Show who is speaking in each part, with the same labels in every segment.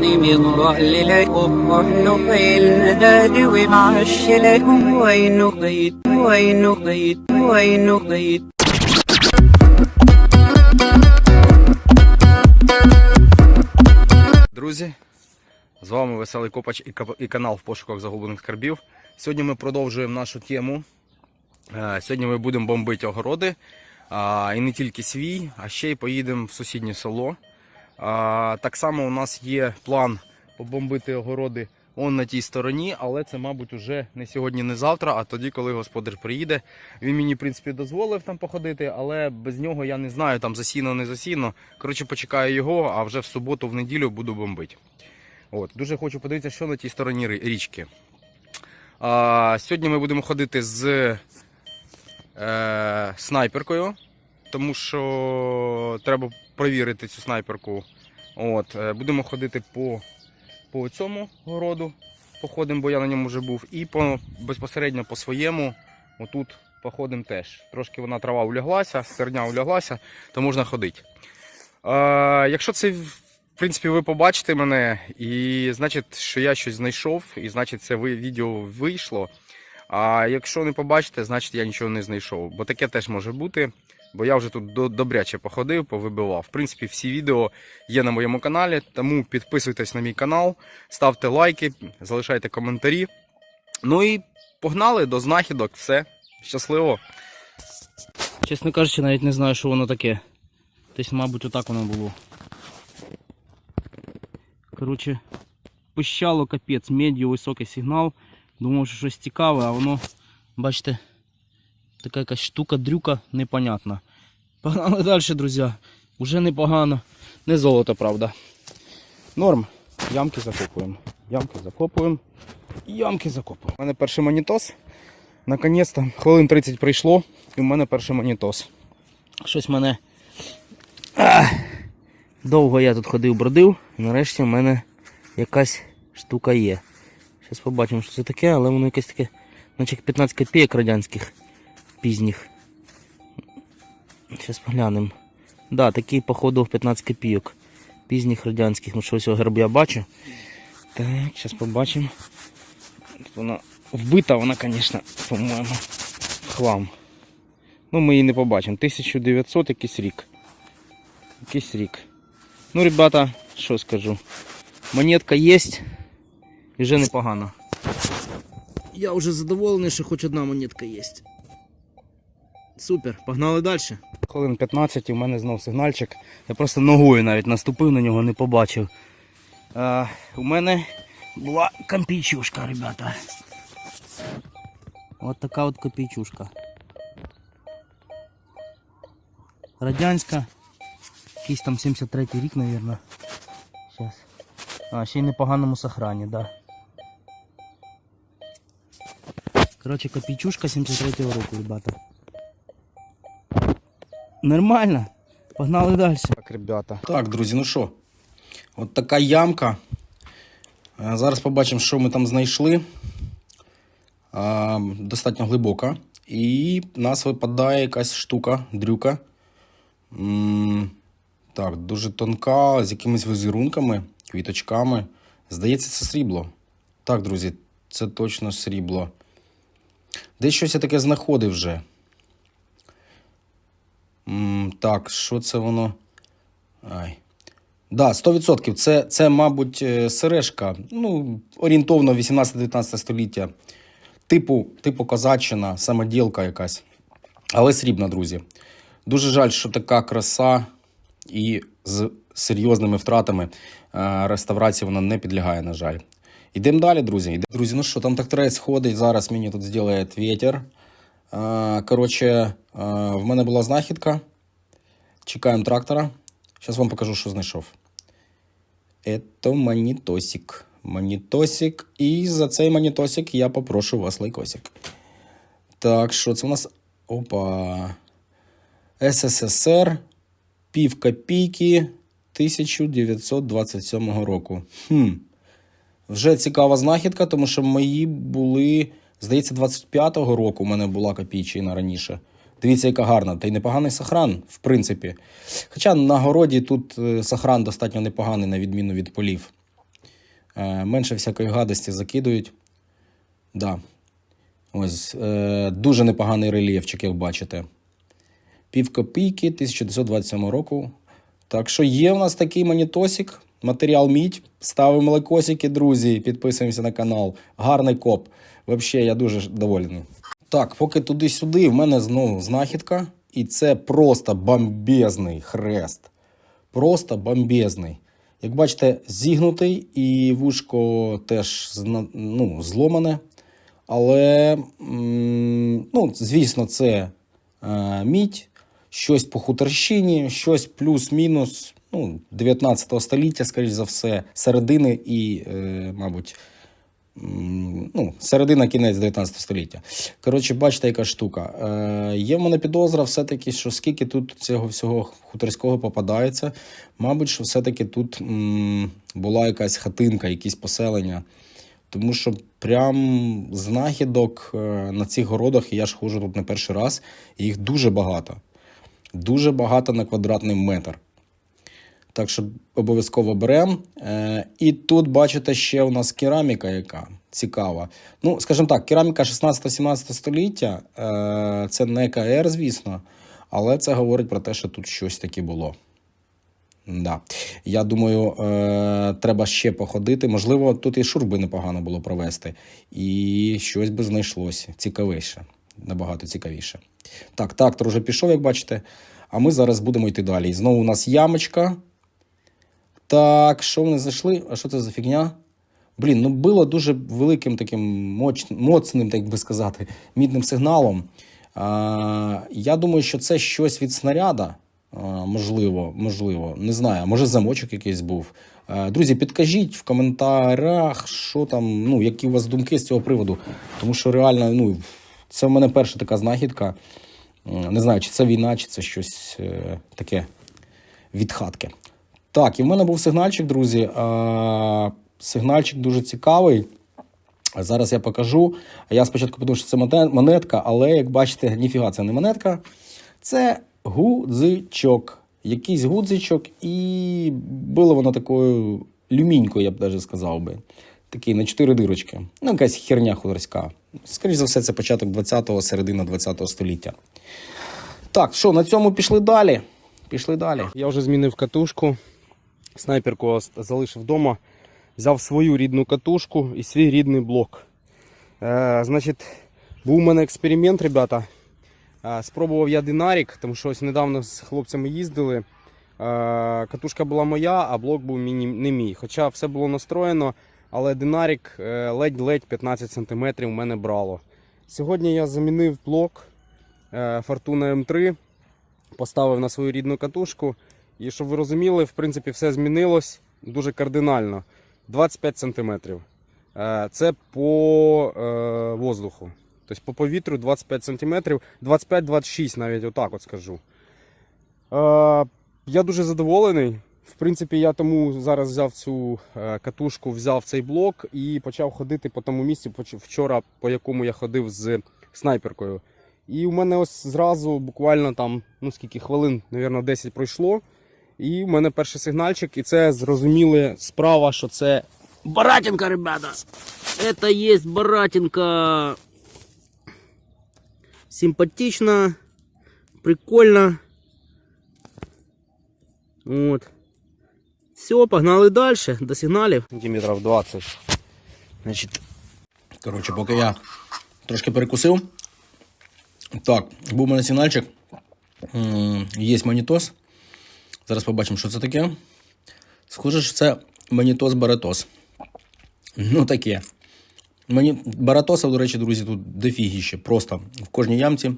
Speaker 1: لكم واحلق الأداد ومعش لكم وين قيد وين قيد وين قيد
Speaker 2: Друзі, з вами Веселий Копач і кап- і канал в пошуках загублених скарбів. Сьогодні ми продовжуємо нашу тему. Е, Сьогодні ми будемо бомбити огороди. А, І не тільки свій, а ще й поїдемо в сусіднє село. Так само у нас є план побомбити огороди он на тій стороні, але це, мабуть, уже не сьогодні, не завтра, а тоді, коли господар приїде. Він мені, в принципі, дозволив там походити, але без нього я не знаю, там засіно, не засіно. Коротше, почекаю його, а вже в суботу, в неділю буду бомбити. От, дуже хочу подивитися, що на тій стороні річки. А, сьогодні ми будемо ходити з е, снайперкою, тому що треба провірити цю снайперку. От, е, будемо ходити по, по цьому городу, походимо, бо я на ньому вже був, і по, безпосередньо по своєму. Отут походимо теж. Трошки вона трава уляглася, стерня уляглася, то можна ходити. Е, якщо це, в принципі, ви побачите мене, і значить, що я щось знайшов, і значить, це відео вийшло. А якщо не побачите, значить я нічого не знайшов. Бо таке теж може бути. Бо я вже тут добряче походив, повибивав. В принципі, всі відео є на моєму каналі, тому підписуйтесь на мій канал, ставте лайки, залишайте коментарі. Ну і погнали до знахідок. Все. Щасливо!
Speaker 3: Чесно кажучи, навіть не знаю, що воно таке. Десь, мабуть, отак воно було. Коротше, пищало капець, медіо, високий сигнал. Думав, що щось цікаве, а воно, бачите, така якась штука, дрюка, непонятна. Погнали далі, друзі. Уже непогано. Не золото, правда. Норм. Ямки закопуємо. Ямки закопуємо. Ямки закопуємо.
Speaker 2: У мене перший монітос. Наконець-то хвилин 30 прийшло, і в мене перший монітос.
Speaker 3: Щось мене. Ах! Довго я тут ходив, бродив, і нарешті в мене якась штука є. Зараз побачимо, що це таке, але воно якесь таке, наче як 15 копійок радянських пізніх. Зараз поглянемо. Да, такі, походу, 15 копійок. Пізніх радянських. Ну, щось герб я бачу. Так, зараз побачимо. Тут Вона вбита, вона, звісно, по-моєму, хлам. Ну, ми її не побачимо. 1900 якийсь рік. Якийсь рік. Ну, ребята, що скажу. Монетка є. І вже непогано. Я вже задоволений, що хоч одна монетка є. Супер, погнали далі.
Speaker 2: Хвилин 15 і в мене знов сигнальчик. Я просто ногою навіть наступив на нього, не побачив.
Speaker 3: А, у мене була компійчушка, ребята. От така от копійчушка. Радянська. Якийсь там 73-й рік, мабуть. Сейчас. А, ще й непоганому сохрані, да. Коротше, копійчушка 73-го року, ребята. Нормально. Погнали далі.
Speaker 2: Так, ребята. Так, друзі, ну що? От така ямка. Е, Зараз побачимо, що ми там знайшли. А, Достатньо глибока. І в нас випадає якась штука, дрюка. М, Так, дуже тонка, з якимись візерунками, квіточками. Здається, це срібло. Так, друзі, це точно срібло. Десь щось я таке знаходив вже. М, Так, що це воно? Ай. Да, 100%. Це, це, мабуть, е, сережка, ну, орієнтовно 18-19 століття. Типу, типу козаччина, самоділка якась. Але срібна, друзі. Дуже жаль, що така краса і з серйозними втратами е, реставрації вона не підлягає, на жаль. Йдемо далі, друзі. Йдем- Друзі, ну що, там тракторець ходить, зараз мені тут зробить вітер. Коротше, в мене була знахідка. Чекаємо трактора. Зараз вам покажу, що знайшов. Это монітосик. Монітосик. І за цей монітосик я попрошу вас лайкосик. Так, що це у нас? Опа. СССР. Пів копійки 1927 року. Хм. Вже цікава знахідка, тому що мої були, здається, 25-го року у мене була копійчина раніше. Дивіться, яка гарна. Та й непоганий сохран, в принципі. Хоча на городі тут е, сохран достатньо непоганий, на відміну від полів. Е, менше всякої гадості закидують. Да. Ось, е, дуже непоганий рельєфчик, як бачите. Пів копійки 1927 року. Так що є в нас такий монітосик, матеріал мідь. Ставимо лайкосики, друзі, підписуємося на канал. Гарний коп. Взагалі, я дуже довольний. Так, поки туди-сюди, в мене знову знахідка. І це просто бомбезний хрест. Просто бомбезний. Як бачите, зігнутий і вушко теж ну, зломане. Але, ну, звісно, це е, мідь, щось по хуторщині, щось плюс-мінус ну, 19 століття, скоріш за все, середини і, е, мабуть, ну, середина кінець 19 століття. Коротше, бачите, яка штука. Е, є в мене підозра, все-таки, що скільки тут цього всього хуторського попадається, мабуть, що все-таки тут м, була якась хатинка, якісь поселення. Тому що прям знахідок е, на цих городах, і я ж ходжу тут не перший раз, їх дуже багато. Дуже багато на квадратний метр. Так що обов'язково беремо. Е, і тут, бачите, ще у нас кераміка, яка цікава. Ну, скажімо так, кераміка 16-17 століття е, це не КР, звісно, але це говорить про те, що тут щось таке було. Да. Я думаю, е, треба ще походити. Можливо, тут і шурби непогано було провести, і щось би знайшлося цікавіше, набагато цікавіше. Так, трактор вже пішов, як бачите. А ми зараз будемо йти далі. І знову у нас ямочка. Так, що вони зайшли? А що це за фігня? Блін, ну було дуже великим таким моч... моцним, так би сказати, мідним сигналом. А, я думаю, що це щось від снаряда. Можливо, можливо, не знаю, може замочок якийсь був. Друзі, підкажіть в коментарях, що там, ну, які у вас думки з цього приводу. Тому що реально, ну, це в мене перша така знахідка. Не знаю, чи це війна, чи це щось е, таке від. Так, і в мене був сигнальчик, друзі. А, сигнальчик дуже цікавий. Зараз я покажу. Я спочатку подумав, що це монетка, але як бачите, ніфіга, це не монетка. Це гудзичок. Якийсь гудзичок, і було воно такою люмінькою, я б навіть сказав би. Такий на чотири дирочки. Ну, якась херня хуторська. Скоріше за все, це початок 20-го, середина 20-го століття. Так, що, на цьому пішли далі. Пішли далі.
Speaker 3: Я вже змінив катушку. Снайперку залишив вдома. Взяв свою рідну катушку і свій рідний блок. Е, значить, був у мене експеримент, ребята. Е, спробував я динарік, тому що ось недавно з хлопцями їздили. Е, катушка була моя, а блок був міні, не мій. Хоча все було настроєно, але динарік е, ледь-ледь 15 см у мене брало. Сьогодні я замінив блок е, Fortuna M3 поставив на свою рідну катушку. І щоб ви розуміли, в принципі, все змінилось дуже кардинально. 25 см. Це по е, воздуху. Тобто по повітрю 25 см, 25-26 навіть отак от скажу. Е, я дуже задоволений. В принципі, я тому зараз взяв цю е, катушку, взяв цей блок і почав ходити по тому місці, вчора, по якому я ходив з снайперкою. І у мене ось зразу буквально там, ну скільки хвилин, мабуть, 10 пройшло. І у мене перший сигнальчик, і це зрозуміли справа, що це Баратинка, ребята! Это есть баратинка. Симпатично, прикольно. Вот. Все, погнали дальше, до сигналів. Сантиметрів 20. Значить,
Speaker 2: Коротше, поки я трошки перекусив. Так, був у мене сигнальчик. Є монітос. Зараз побачимо, що це таке. Схоже, що це монітос баратос. Ну, таке. Мені баратоса, до речі, друзі, тут дофігіще. Просто в кожній ямці,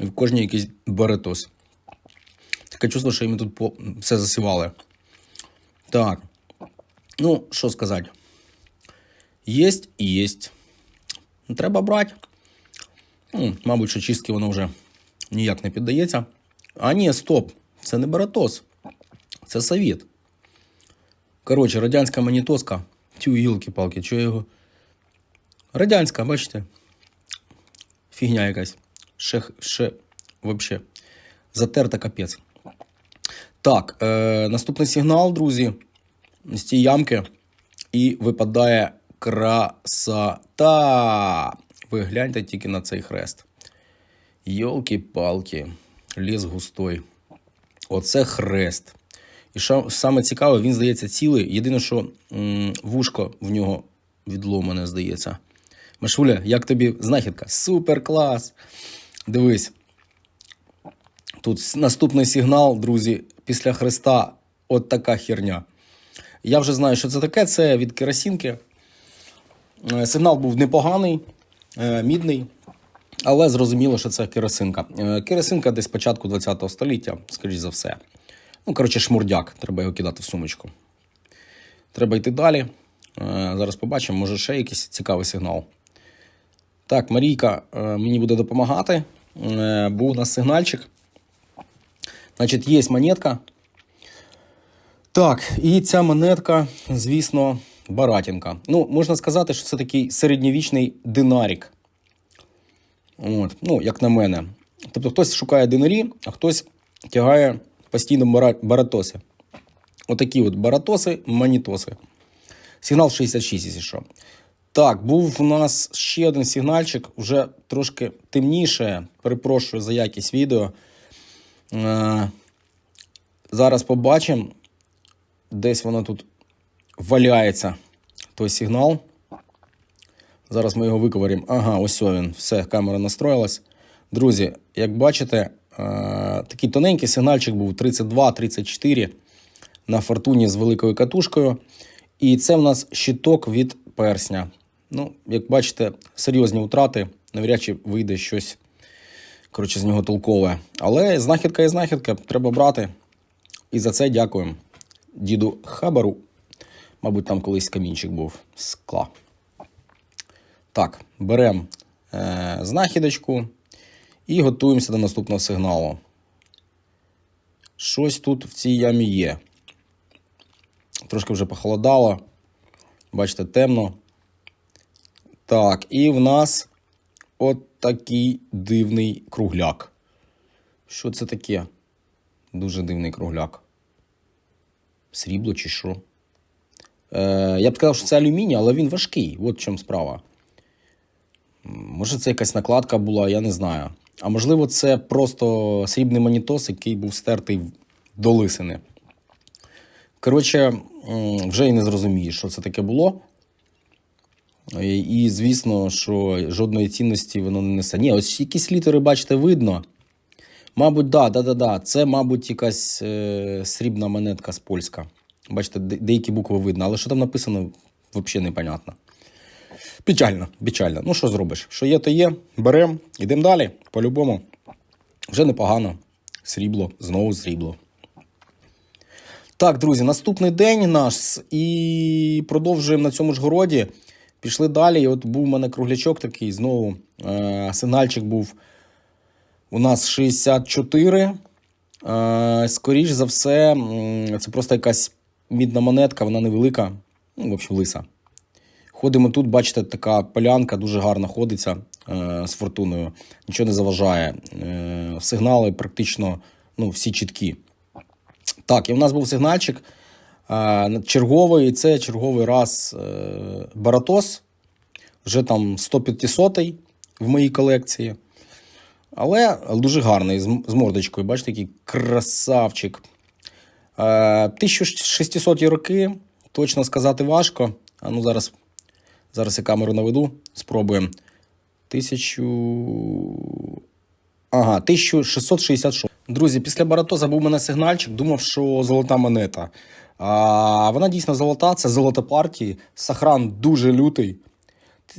Speaker 2: в кожній якийсь баратос. Таке чувство, що їм тут по... все засівали. Так. Ну, що сказати. Єсть і єсть. Треба брати. Ну, мабуть, що чистки воно вже ніяк не піддається. А ні, стоп, це не баратос. Це совєт. Коротше, радянська монітоска. Тю, гілки-палки, чого його. Радянська, бачите? Фігня якась. Ще, ще, вообще. Затерта капець. Так, е, наступний сигнал, друзі. З цієї ямки. і випадає красота. Ви гляньте тільки на цей хрест. Йолки-палки, ліс густой. Оце хрест. І що саме цікаве, він здається цілий. Єдине, що м, вушко в нього відломане, здається. Машуля, як тобі знахідка? Супер клас! Дивись. Тут наступний сигнал, друзі, після хреста от така херня. Я вже знаю, що це таке. Це від керосинки. Е, Сигнал був непоганий, е, мідний, але зрозуміло, що це керосинка. Е, Керосинка десь початку ХХ століття, скоріш за все. Ну, коротше, шмурдяк, треба його кидати в сумочку. Треба йти далі. Е, Зараз побачимо, може ще якийсь цікавий сигнал. Так, Марійка е, мені буде допомагати. Е, Був у нас сигнальчик. Значить, є монетка. Так, і ця монетка, звісно, Баратінка. Ну, можна сказати, що це такий середньовічний динарік. От, ну, як на мене. Тобто хтось шукає динарі, а хтось тягає постійно баратоси. Отакі от баратоси, манітоси. Сигнал 66, якщо що. Так, був у нас ще один сигнальчик, вже трошки темніше. Перепрошую за якість відео. Е, зараз побачимо. Десь воно тут валяється той сигнал. Зараз ми його виковаримо. Ага, ось він. Все, камера настроїлась. Друзі, як бачите, такий тоненький сигнальчик був 32-34 на фортуні з великою катушкою. І це в нас щиток від персня. Ну, як бачите, серйозні втрати. Навряд чи вийде щось коротше, з нього толкове. Але знахідка і знахідка треба брати. І за це дякуємо діду Хабару. Мабуть, там колись камінчик був скла. Так, беремо е, знахідочку і готуємося до наступного сигналу. Щось тут в цій ямі є. Трошки вже похолодало. Бачите, темно. Так, і в нас от такий дивний кругляк. Що це таке? Дуже дивний кругляк. Срібло чи що? Е, я б сказав, що це алюміній, але він важкий. От в чому справа. Може, це якась накладка була, я не знаю. А можливо, це просто срібний монітос, який був стертий до лисини. Коротше, вже і не зрозумієш, що це таке було. І, звісно, що жодної цінності воно не несе. Ні, ось якісь літери, бачите, видно. Мабуть, да, да, да, да. Це, мабуть, якась е, срібна монетка з польська. Бачите, деякі букви видно, але що там написано, взагалі непонятно. Печально, печально. Ну, що зробиш? Що є, то є. Беремо, йдемо далі. По-любому. Вже непогано. Срібло, знову срібло. Так, друзі, наступний день наш і продовжуємо на цьому ж городі. Пішли далі. От був у мене круглячок такий, знову е, сигнальчик був у нас 64. Е, скоріш за все, це просто якась мідна монетка, вона невелика, ну, в общем, лиса. Ходимо тут, бачите, така полянка дуже гарно ходиться е, з фортуною, нічого не заважає. Е, сигнали практично ну, всі чіткі. Так, і в нас був сигнальчик е, черговий, і це черговий раз е, Баратос. Вже там 100-500 в моїй колекції. Але дуже гарний, з мордочкою. Бачите, який красавчик. Е, 1600 роки, точно сказати важко. А ну зараз, зараз я камеру наведу, спробуємо. 1000... Ага, 1666. Друзі, після Баратоза був мене сигнальчик, думав, що золота монета. А вона дійсно золота, це золота партії. Сахран дуже лютий.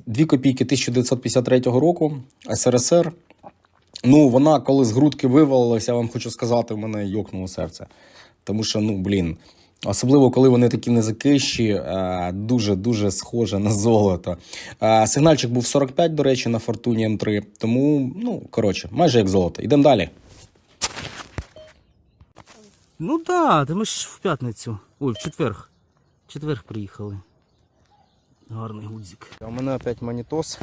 Speaker 2: 2 копійки 1953 року, СРСР. Ну, вона коли з грудки вивалилася, я вам хочу сказати, в мене йокнуло серце. Тому що, ну, блін, особливо коли вони такі незакищі, дуже-дуже схоже на золото. Е, Сигнальчик був 45, до речі, на фортуні М3. Тому, ну, коротше, майже як золото. Йдемо далі.
Speaker 3: Ну да, та ми ж в п'ятницю. Ой, в четверг. В четверг приїхали. Гарний гудзик. А у мене опять монітос.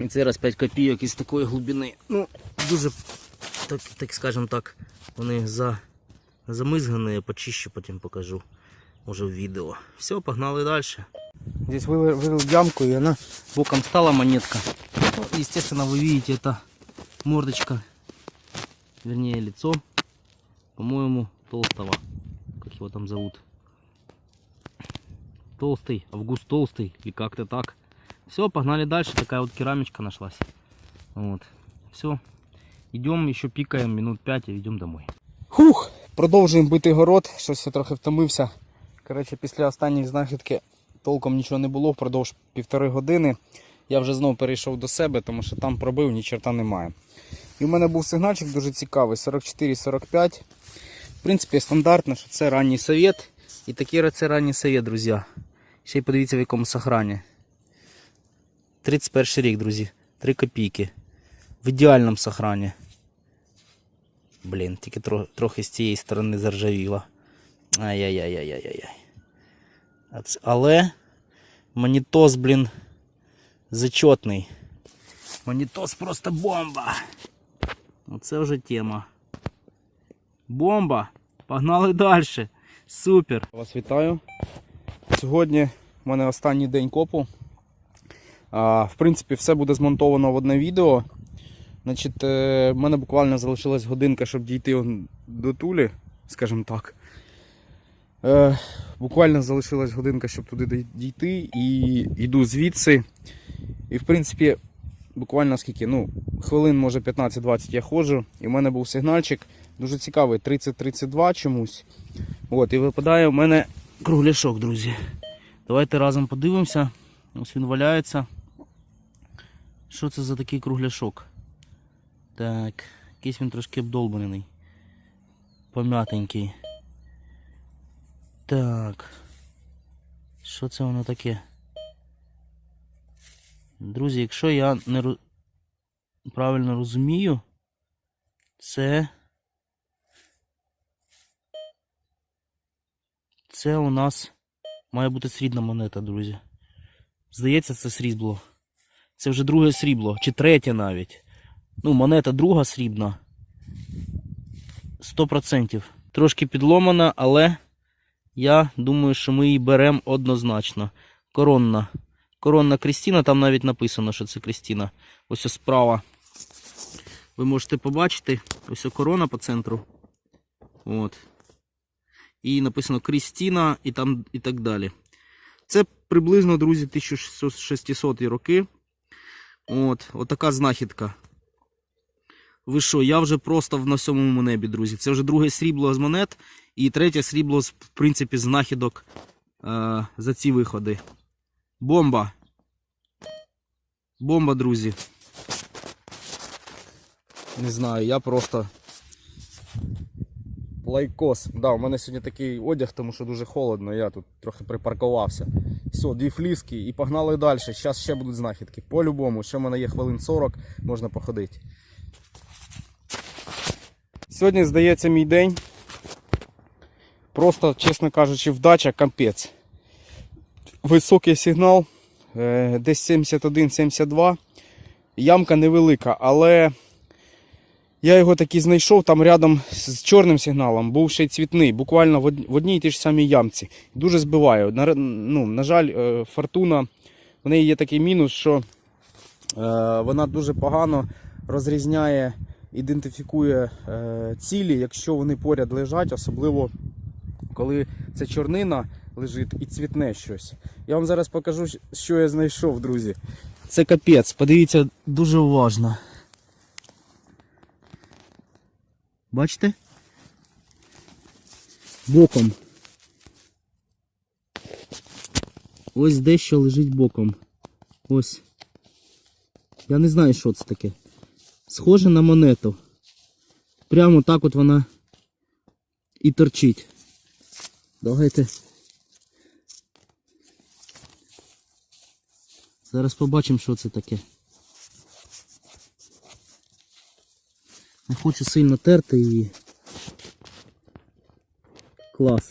Speaker 3: І цей раз 5 копійок із такої глибини. Ну, дуже, так, так скажем так, вони за, замизгані, я почищу, потім покажу. уже в відео. Все, погнали далі. Здесь вылил, вылил ямку, и она боком стала монетка. Ну, естественно, вы видите, это мордочка, вернее лицо, по-моему, толстого. Как его там зовут? Толстый, Август Толстый, или как-то так. Все, погнали дальше. Такая вот керамичка нашлась. Вот. Все. Идем, еще пикаем минут 5 и идем домой.
Speaker 2: Хух, Продовжуємо бити город, щось я трохи втомився. Коротше, після останньої знахідки толком нічого не було впродовж півтори години. Я вже знову перейшов до себе, тому що там пробив, ні чорта немає. І в мене був сигнальчик дуже цікавий, 44-45. В принципі, стандартно, що це ранній совет. І такий це ранній совет, друзі. Ще й подивіться в якому сохрані. 31 рік, друзі. 3 копійки. В ідеальному сохрані. Блін, тільки тро, трохи з цієї сторони заржавіло. Ай-яй-яй-яй-яй-яй. Але монітос, блін, зачетний. Монітос просто бомба. Оце вже тема. Бомба! Погнали далі. Супер. Вас вітаю. Сьогодні в мене останній день копу. В принципі, все буде змонтовано в одне відео. Значить, е, в мене буквально залишилась годинка, щоб дійти до Тулі, скажімо так. Е, буквально залишилась годинка, щоб туди дійти, і йду звідси. І в принципі, буквально скільки, ну, хвилин, може 15-20 я ходжу, і в мене був сигнальчик дуже цікавий, 30-32 чомусь. От, і випадає в мене кругляшок, друзі. Давайте разом подивимося. Ось він валяється. Що це за такий кругляшок? Так, якийсь він трошки обдолбаний. Пом'ятенький. Так. Що це воно таке? Друзі, якщо я не ро- правильно розумію, це. Це у нас має бути срібна монета, друзі. Здається, це срібло. Це вже друге срібло, чи третє навіть. Ну, монета друга срібна. 100%. Трошки підломана, але я думаю, що ми її беремо однозначно. Коронна. Коронна Крістіна, там навіть написано, що це Крістіна. Ось справа. Ви можете побачити. Ось ось корона по центру. От. І написано Крістіна і там і так далі. Це приблизно, друзі, 1600 роки. От, отака знахідка. Ви що, я вже просто на сьомому небі, друзі. Це вже друге срібло з монет і третє срібло, з, в принципі, знахідок е, за ці виходи. Бомба. Бомба, друзі. Не знаю, я просто. Лайкос. Да, у мене сьогодні такий одяг, тому що дуже холодно, я тут трохи припаркувався. Все, дві фліски і погнали далі. Зараз ще будуть знахідки. По-любому, ще в мене є хвилин 40, можна походити. Сьогодні, здається, мій день. Просто, чесно кажучи, вдача капець. Високий сигнал, е, десь 71-72. Ямка невелика, але я його таки знайшов там рядом з чорним сигналом, був ще й цвітний, буквально в одній і тій ж самій ямці. Дуже збиваю. На, ну, на жаль, е, фортуна, в неї є такий мінус, що е, вона дуже погано розрізняє, ідентифікує е, цілі, якщо вони поряд лежать, особливо коли це чорнина лежить і цвітне щось. Я вам зараз покажу, що я знайшов, друзі. Це капець, подивіться дуже уважно. Бачите? Боком. Ось дещо лежить боком. Ось. Я не знаю, що це таке. Схоже на монету. Прямо так от вона і торчить. Давайте. Зараз побачимо, що це таке. Не хочу сильно терти її. Клас.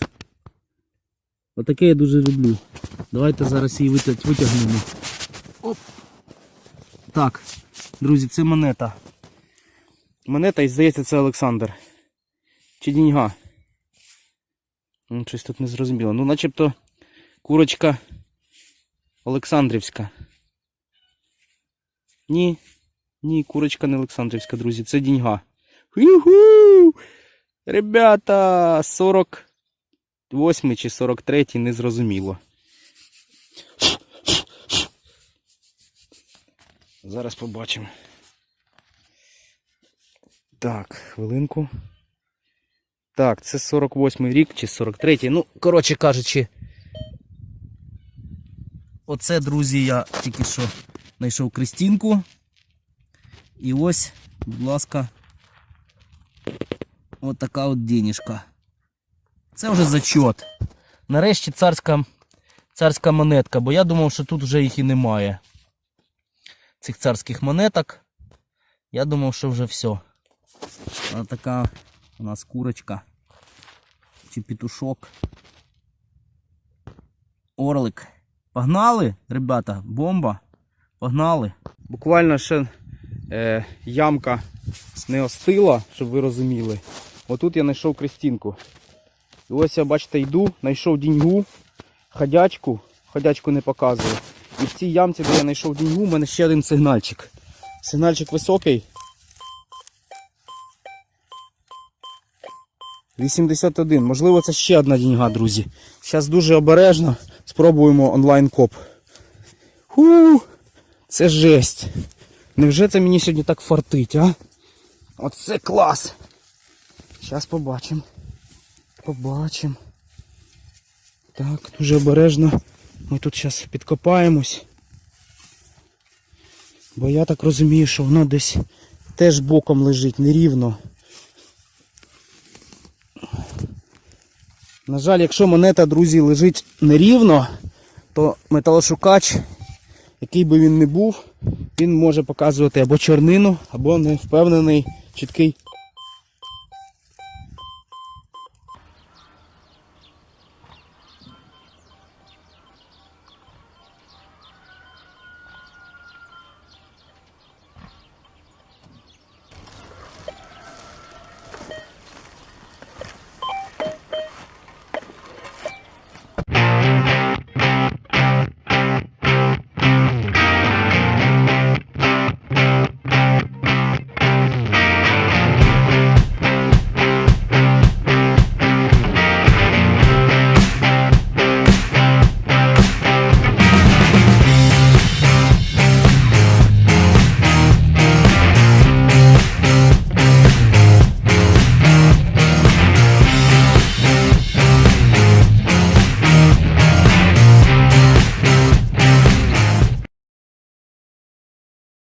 Speaker 2: Отаке я дуже люблю. Давайте зараз її витягнемо. Оп. Так, друзі, це монета. Монета і здається це Олександр. Чи діньга. Ну, щось тут не зрозуміло. Ну, начебто курочка Олександрівська. Ні. Ні, курочка не Олександрівська, друзі. Це діньга. Ху-ху! Ребята, 48 чи 43 не зрозуміло. Зараз побачимо. Так, хвилинку. Так, це 48-й рік чи 43-й. Ну, коротше кажучи. Оце, друзі, я тільки що знайшов Кристинку. І ось, будь ласка, от така от денежка. Це вже зачот. Нарешті царська, царська монетка, бо я думав, що тут вже їх і немає. Цих царських монеток. Я думав, що вже все. Така у нас курочка. Чи петушок. Орлик. Погнали, ребята, бомба. Погнали. Буквально ще е, ямка не остила, щоб ви розуміли. Отут я знайшов крестінку. І ось я, бачите, йду, знайшов діньгу, ходячку, ходячку не показую. І в цій ямці, де я знайшов діньгу, у мене ще один сигнальчик. Сигнальчик високий. 81. Можливо, це ще одна діньга, друзі. Зараз дуже обережно спробуємо онлайн-коп. Ху, це жесть. Невже це мені сьогодні так фартить, а? Оце клас. Зараз побачимо. Побачимо. Так, дуже обережно. Ми тут зараз підкопаємось. Бо я так розумію, що воно десь теж боком лежить нерівно. На жаль, якщо монета, друзі, лежить нерівно, то металошукач, який би він не був, він може показувати або чорнину, або невпевнений чіткий